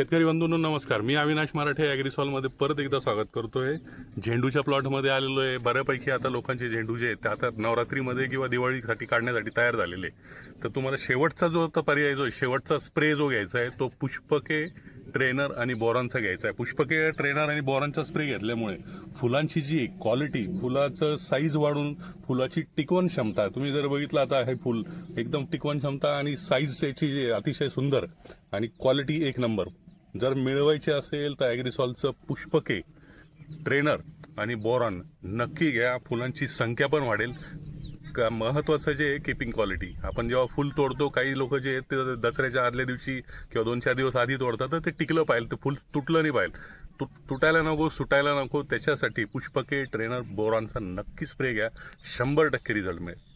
शेतकरी बंधूंनो नमस्कार. मी अविनाश मराठे ॲग्रिसॉलमध्ये परत एकदा स्वागत करतोय. झेंडूच्या प्लॉटमध्ये आलेलो आहे. बऱ्यापैकी आता लोकांचे झेंडू जे आहेत ते आता नवरात्रीमध्ये किंवा दिवाळीसाठी काढण्यासाठी तयार झालेले आहे. तर तुम्हाला शेवटचा जो आता पर्याय जो शेवटचा स्प्रे जो घ्यायचा आहे तो पुष्पके ट्रेनर आणि बोरांचा घ्यायचा आहे. पुष्पके ट्रेनर आणि बोरांचा स्प्रे घेतल्यामुळे फुलांची जी क्वालिटी फुलाचं साईज वाढून फुलाची टिकवण क्षमता तुम्ही जर बघितलं आता हे फुल एकदम टिकवण क्षमता आणि साईज त्याची जी अतिशय सुंदर आणि क्वालिटी एक नंबर जर मिळवायची असेल तर ॲग्रिसॉलचं पुष्पके ट्रेनर आणि बोरॉन नक्की घ्या. फुलांची संख्या पण वाढेल. का महत्त्वाचं जे आहे किपिंग क्वालिटी आपण जेव्हा फुल तोडतो काही लोक जे आहेत ते दसऱ्याच्या आदल्या दिवशी किंवा दोन चार दिवस आधी तोडतात तर ते टिकलं पाहिजे ते फुल तुटलं नाही पाहिजे तु तुटायला नको सुटायला नको. त्याच्यासाठी पुष्पके ट्रेनर बोरॉनचा नक्की स्प्रे घ्या. शंभर टक्के रिझल्ट मिळेल.